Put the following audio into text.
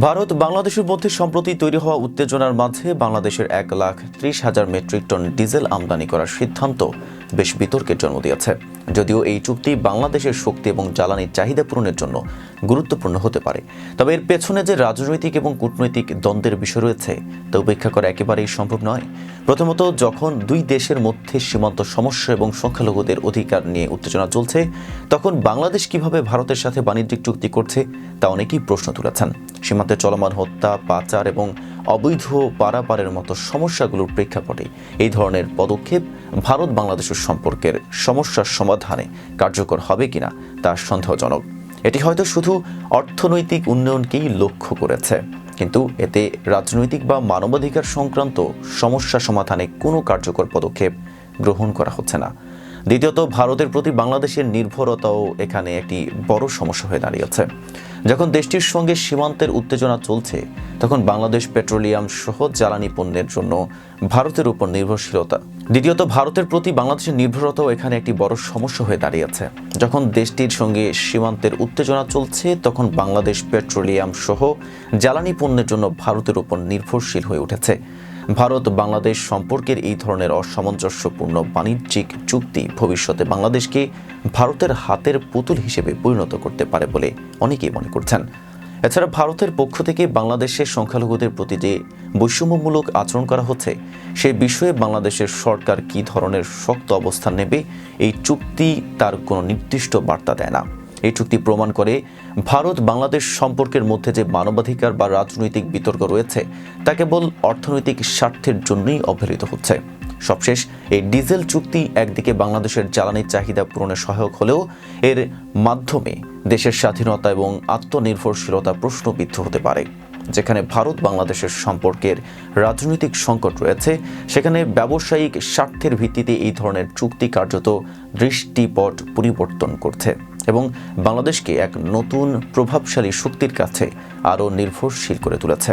ভারত বাংলাদেশের মধ্যে সম্প্রতি তৈরি হওয়া উত্তেজনার মাঝে বাংলাদেশের এক লাখ ত্রিশ হাজার মেট্রিক টন ডিজেল আমদানি করার সিদ্ধান্ত বেশ বিতর্কের জন্ম দিয়েছে। যদিও এই চুক্তি বাংলাদেশের শক্তি এবং জ্বালানির চাহিদা পূরণের জন্য গুরুত্বপূর্ণ হতে পারে। তবে এর পেছনে যে রাজনৈতিক এবং কূটনৈতিক দ্বন্দ্বের বিষয় রয়েছে, তা উপেক্ষা করা একেবারেই সম্ভব নয়। প্রথমত, যখন দুই দেশের মধ্যে সীমান্ত সমস্যা এবং সংখ্যালঘুদের অধিকার নিয়ে উত্তেজনা চলছে, তখন বাংলাদেশ কীভাবে ভারতের সাথে বাণিজ্যিক চুক্তি করছে, তা অনেকেই প্রশ্ন তুলেছেন। সীমান্তে চলমান হত্যা, পাচার এবং অবৈধ পারাপারের মতো সমস্যাগুলোর প্রেক্ষাপটে এই ধরনের পদক্ষেপ ভারত বাংলাদেশের সম্পর্কের সমস্যার সমাধানে কার্যকর হবে কিনা তা সন্দেহজনক। এটি হয়তো শুধু অর্থনৈতিক উন্নয়নকেই লক্ষ্য করেছে, কিন্তু এতে রাজনৈতিক বা মানবাধিকার সংক্রান্ত সমস্যা সমাধানে কোনো কার্যকর পদক্ষেপ গ্রহণ করা হচ্ছে না। দ্বিতীয়ত, ভারতের প্রতি বাংলাদেশের নির্ভরতাও এখানে একটি বড় সমস্যা হয়ে দাঁড়িয়েছে। যখন দেশটির সঙ্গে সীমান্তের উত্তেজনা চলছে তখন বাংলাদেশ পেট্রোলিয়াম সহ জ্বালানি পণ্যের জন্য ভারতের উপর নির্ভরশীলতা। দ্বিতীয়ত, ভারতের প্রতি বাংলাদেশের নির্ভরতাও এখানে একটি বড় সমস্যা হয়ে দাঁড়িয়েছে। যখন দেশটির সঙ্গে সীমান্তের উত্তেজনা চলছে, তখন বাংলাদেশ পেট্রোলিয়াম সহ জ্বালানি পণ্যের জন্য ভারতের উপর নির্ভরশীল হয়ে উঠেছে। ভারত, বাংলাদেশ সম্পর্কের এই ধরনের অসামঞ্জস্যপূর্ণ বাণিজ্যিক চুক্তি ভবিষ্যতে বাংলাদেশকে ভারতের হাতের পুতুল হিসেবে পরিণত করতে পারে বলে অনেকেই মনে করছেন। এছাড়া ভারতের পক্ষ থেকে বাংলাদেশের সংখ্যালঘুদের প্রতি যে বৈষম্যমূলক আচরণ করা হচ্ছে। সেই বিষয়ে বাংলাদেশের সরকার কী ধরনের শক্ত অবস্থান নেবে, এই চুক্তি তার কোনো নির্দিষ্ট বার্তা দেয় না। এই চুক্তি প্রমাণ করে ভারত বাংলাদেশ সম্পর্কের মধ্যে যে মানবাধিকার বা রাজনৈতিক বিতর্ক রয়েছে, তা কেবল অর্থনৈতিক স্বার্থের জন্যই অবহেলিত হচ্ছে। সবশেষ, এই ডিজেল চুক্তি একদিকে বাংলাদেশের জ্বালানির চাহিদা পূরণে সহায়ক হলেও এর মাধ্যমে দেশের স্বাধীনতা এবং আত্মনির্ভরশীলতা প্রশ্নবিদ্ধ হতে পারে, যেখানে ভারত বাংলাদেশের সম্পর্কের রাজনৈতিক সংকট রয়েছে, সেখানে ব্যবসায়িক স্বার্থের ভিত্তিতে এই ধরনের চুক্তি কার্যত দৃষ্টিপট পরিবর্তন করছে এবং বাংলাদেশকে এক নতুন প্রভাবশালী শক্তির কাছে আরও নির্ভরশীল করে তুলেছে।